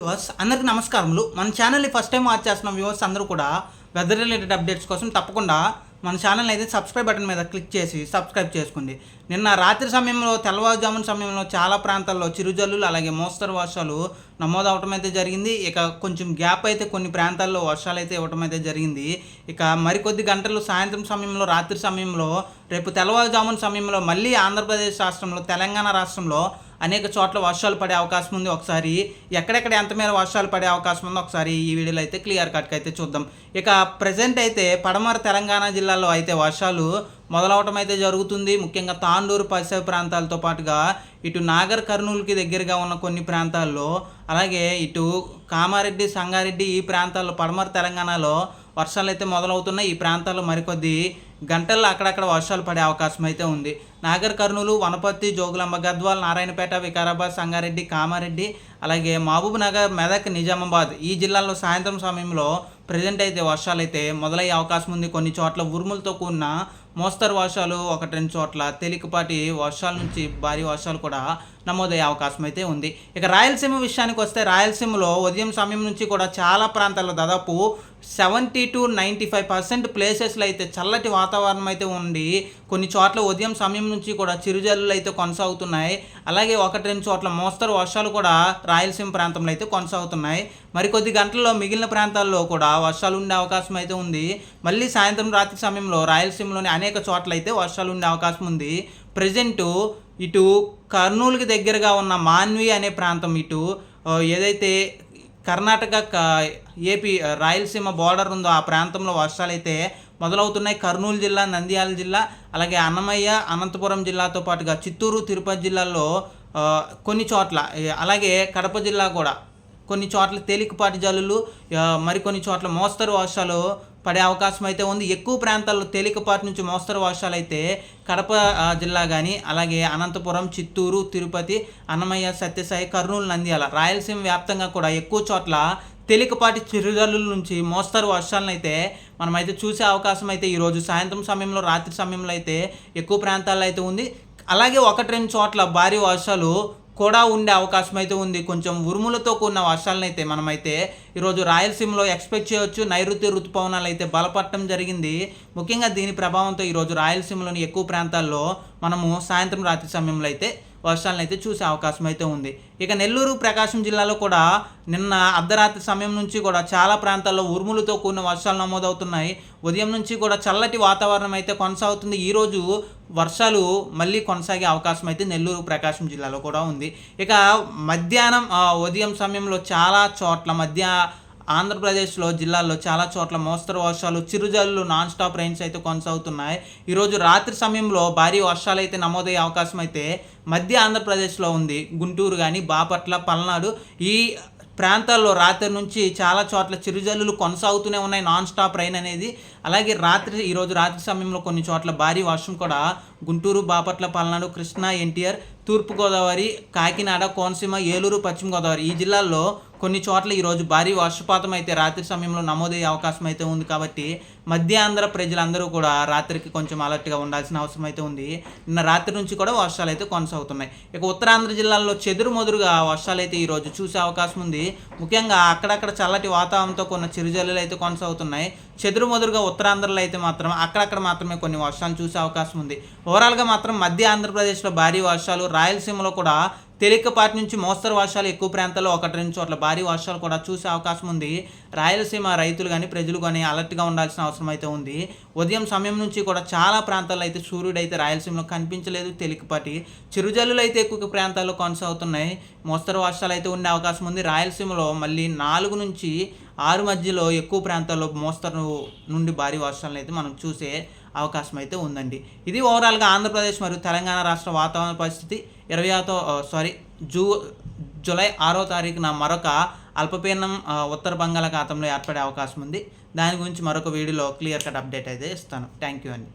Viewers అందరికీ నమస్కారములు. మన ఛానల్ని ఫస్ట్ టైం వాచ్ చేస్తున్న వ్యూవర్స్ అందరూ కూడా వెదర్ రిలేటెడ్ అప్డేట్స్ కోసం తప్పకుండా మన ఛానల్ అయితే సబ్స్క్రైబ్ బటన్ మీద క్లిక్ చేసి సబ్స్క్రైబ్ చేసుకోండి. నిన్న రాత్రి సమయంలో తెల్లవారుజామున సమయంలో చాలా ప్రాంతాల్లో చిరుజల్లులు అలాగే మోస్తరు వర్షాలు నమోదవటం అయితే జరిగింది. ఇక కొంచెం గ్యాప్ అయితే కొన్ని ప్రాంతాల్లో వర్షాలు అయితే ఇవ్వటం అయితే జరిగింది. ఇక మరికొద్ది గంటలు సాయంత్రం సమయంలో రాత్రి సమయంలో రేపు తెల్లవారుజామున సమయంలో మళ్ళీ ఆంధ్రప్రదేశ్ రాష్ట్రంలో తెలంగాణ రాష్ట్రంలో అనేక చోట్ల వర్షాలు పడే అవకాశం ఉంది. ఒకసారి ఎక్కడెక్కడ ఎంత మేర వర్షాలు పడే అవకాశం ఉందో ఒకసారి ఈ వీడియోలో అయితే క్లియర్ కట్గా అయితే చూద్దాం. ఇక ప్రజెంట్ అయితే పడమర తెలంగాణ జిల్లాలో అయితే వర్షాలు మొదలవటం అయితే జరుగుతుంది. ముఖ్యంగా తాండూరు పరిసర ప్రాంతాలతో పాటుగా ఇటు నాగర్ కర్నూలుకి దగ్గరగా ఉన్న కొన్ని ప్రాంతాల్లో అలాగే ఇటు కామారెడ్డి సంగారెడ్డి ఈ ప్రాంతాల్లో పడమర తెలంగాణలో వర్షాలు అయితే మొదలవుతున్నాయి. ఈ ప్రాంతాల్లో మరికొద్ది గంటల్లో అక్కడక్కడ వర్షాలు పడే అవకాశం అయితే ఉంది. నాగర్ కర్నూలు వనపర్తి జోగులాంబ గద్వాల్ నారాయణపేట వికారాబాద్ సంగారెడ్డి కామారెడ్డి అలాగే మహబూబ్ నగర్ మెదక్ నిజామాబాద్ ఈ జిల్లాల్లో సాయంత్రం సమయంలో ప్రజెంట్ అయితే వర్షాలు అయితే మొదలయ్యే అవకాశం ఉంది. కొన్ని చోట్ల ఉరుములతో కూడిన మోస్తరు వర్షాలు ఒకటి రెండు చోట్ల తేలికపాటి వర్షాల నుంచి భారీ వర్షాలు కూడా నమోదయ్యే అవకాశం అయితే ఉంది. ఇక రాయలసీమ విషయానికి వస్తే రాయలసీమలో ఉదయం సమయం నుంచి కూడా చాలా ప్రాంతాల్లో దాదాపు seventy to ninety five percent ప్లేసెస్లో అయితే చల్లటి వాతావరణం అయితే ఉండి కొన్ని చోట్ల ఉదయం సమయం నుంచి కూడా చిరుజల్లులు అయితే కొనసాగుతున్నాయి. అలాగే ఒకటి రెండు చోట్ల మోస్తరు వర్షాలు కూడా రాయలసీమ ప్రాంతంలో అయితే కొనసాగుతున్నాయి. మరికొద్ది గంటల్లో మిగిలిన ప్రాంతాల్లో కూడా వర్షాలు ఉండే అవకాశం అయితే ఉంది. మళ్ళీ సాయంత్రం రాత్రి సమయంలో రాయలసీమలోని అనేక చోట్ల అయితే వర్షాలు ఉండే అవకాశం ఉంది. ప్రజెంట్ ఇటు కర్నూలుకి దగ్గరగా ఉన్న మాన్వి అనే ప్రాంతం ఇటు ఏదైతే కర్ణాటక ఏపీ రాయలసీమ బార్డర్ ఉందో ఆ ప్రాంతంలో వర్షాలు అయితే మొదలవుతున్నాయి. కర్నూలు జిల్లా నంద్యాల జిల్లా అలాగే అన్నమయ్య అనంతపురం జిల్లాతో పాటుగా చిత్తూరు తిరుపతి జిల్లాల్లో కొన్ని చోట్ల అలాగే కడప జిల్లా కూడా కొన్ని చోట్ల తేలికపాటి జల్లులు మరికొన్ని చోట్ల మోస్తరు వర్షాలు పడే అవకాశం అయితే ఉంది. ఎక్కువ ప్రాంతాల్లో తేలికపాటి నుంచి మోస్తరు వర్షాలు అయితే కడప జిల్లా కానీ అలాగే అనంతపురం చిత్తూరు తిరుపతి అన్నమయ్య సత్యసాయి కర్నూలు నంద్యాల రాయలసీమ వ్యాప్తంగా కూడా ఎక్కువ చోట్ల తేలికపాటి చిరుజల్లుల నుంచి మోస్తరు వర్షాలను అయితే మనమైతే చూసే అవకాశం అయితే ఈరోజు సాయంత్రం సమయంలో రాత్రి సమయంలో అయితే ఎక్కువ ప్రాంతాల్లో అయితే ఉంది. అలాగే ఒకటి రెండు చోట్ల భారీ వర్షాలు కూడా ఉండే అవకాశం అయితే ఉంది. కొంచెం ఉరుములతో కూడిన వర్షాలను అయితే మనమైతే ఈరోజు రాయలసీమలో ఎక్స్పెక్ట్ చేయొచ్చు. నైరుతి ఋతుపవనాలు అయితే బలపడటం జరిగింది. ముఖ్యంగా దీని ప్రభావంతో ఈరోజు రాయలసీమలోని ఎక్కువ ప్రాంతాల్లో మనము సాయంత్రం రాత్రి సమయంలో అయితే వర్షాలను అయితే చూసే అవకాశం అయితే ఉంది. ఇక నెల్లూరు ప్రకాశం జిల్లాలో కూడా నిన్న అర్ధరాత్రి సమయం నుంచి కూడా చాలా ప్రాంతాల్లో ఉరుములతో కూడిన వర్షాలు నమోదవుతున్నాయి. ఉదయం నుంచి కూడా చల్లటి వాతావరణం అయితే కొనసాగుతుంది. ఈరోజు వర్షాలు మళ్ళీ కొనసాగే అవకాశం అయితే నెల్లూరు ప్రకాశం జిల్లాలో కూడా ఉంది. ఇక మధ్యాహ్నం ఉదయం సమయంలో చాలా చోట్ల మధ్య ఆంధ్రప్రదేశ్లో జిల్లాల్లో చాలా చోట్ల మోస్తరు వర్షాలు చిరుజల్లు నాన్ స్టాప్ రైన్స్ అయితే కొనసాగుతున్నాయి. ఈరోజు రాత్రి సమయంలో భారీ వర్షాలు అయితే నమోదయ్యే అవకాశం అయితే మధ్య ఆంధ్రప్రదేశ్లో ఉంది. గుంటూరు కానీ బాపట్ల పల్నాడు ఈ ప్రాంతాల్లో రాత్రి నుంచి చాలా చోట్ల చిరుజల్లులు కొనసాగుతూనే ఉన్నాయి. నాన్ స్టాప్ రైన్ అనేది అలాగే రాత్రి ఈరోజు రాత్రి సమయంలో కొన్ని చోట్ల భారీ వర్షం కూడా గుంటూరు బాపట్ల పల్నాడు కృష్ణా ఎన్టీఆర్ తూర్పుగోదావరి కాకినాడ కోనసీమ ఏలూరు పశ్చిమ గోదావరి ఈ జిల్లాల్లో కొన్ని చోట్ల ఈరోజు భారీ వర్షపాతం అయితే రాత్రి సమయంలో నమోదయ్యే అవకాశం అయితే ఉంది కాబట్టి మధ్య ఆంధ్ర ప్రజలందరూ కూడా రాత్రికి కొంచెం అలర్ట్గా ఉండాల్సిన అవసరం అయితే ఉంది. నిన్న రాత్రి నుంచి కూడా వర్షాలు అయితే కొనసాగుతున్నాయి. ఇక ఉత్తరాంధ్ర జిల్లాల్లో చెదురు మొదురుగా వర్షాలు అయితే ఈరోజు చూసే అవకాశం ఉంది. ముఖ్యంగా అక్కడక్కడ చల్లటి వాతావరణంతో కొన్ని చిరుజల్లులు అయితే కొనసాగుతున్నాయి. చెదురు మొదురుగా ఉత్తరాంధ్రలో అయితే మాత్రం అక్కడక్కడ మాత్రమే కొన్ని వర్షాలు చూసే అవకాశం ఉంది. ఓవరాల్గా మాత్రం మధ్య ఆంధ్రప్రదేశ్లో భారీ వర్షాలు రాయలసీమలో కూడా తేలికపాటి నుంచి మోస్తరు వర్షాలు ఎక్కువ ప్రాంతాల్లో ఒకటి రెండు చోట్ల భారీ వర్షాలు కూడా చూసే అవకాశం ఉంది. రాయలసీమ రైతులు కానీ ప్రజలు కానీ అలర్ట్గా ఉండాల్సిన అవసరం అయితే ఉంది. ఉదయం సమయం నుంచి కూడా చాలా ప్రాంతాల్లో అయితే సూర్యుడు అయితే రాయలసీమలో కనిపించలేదు. తేలికపాటి చిరుజల్లులు అయితే ఎక్కువ ప్రాంతాల్లో కొనసాగుతున్నాయి. మోస్తరు వర్షాలు అయితే ఉండే అవకాశం ఉంది. రాయలసీమలో మళ్ళీ నాలుగు నుంచి ఆరు మధ్యలో ఎక్కువ ప్రాంతాల్లో మోస్తరు నుండి భారీ వర్షాలను అయితే మనం చూసే అవకాశం అయితే ఉందండి. ఇది ఓవరాల్గా ఆంధ్రప్రదేశ్ మరియు తెలంగాణ రాష్ట్ర వాతావరణ పరిస్థితి. ఇరవై ఆతో సారీ జూ జూలై ఆరో తారీఖున మరొక అల్పపీడనం ఉత్తర బంగాళాఖాతంలో ఏర్పడే అవకాశం ఉంది. దాని గురించి మరొక వీడియోలో క్లియర్ కట్ అప్డేట్ అయితే ఇస్తాను. థ్యాంక్ యూ అండి.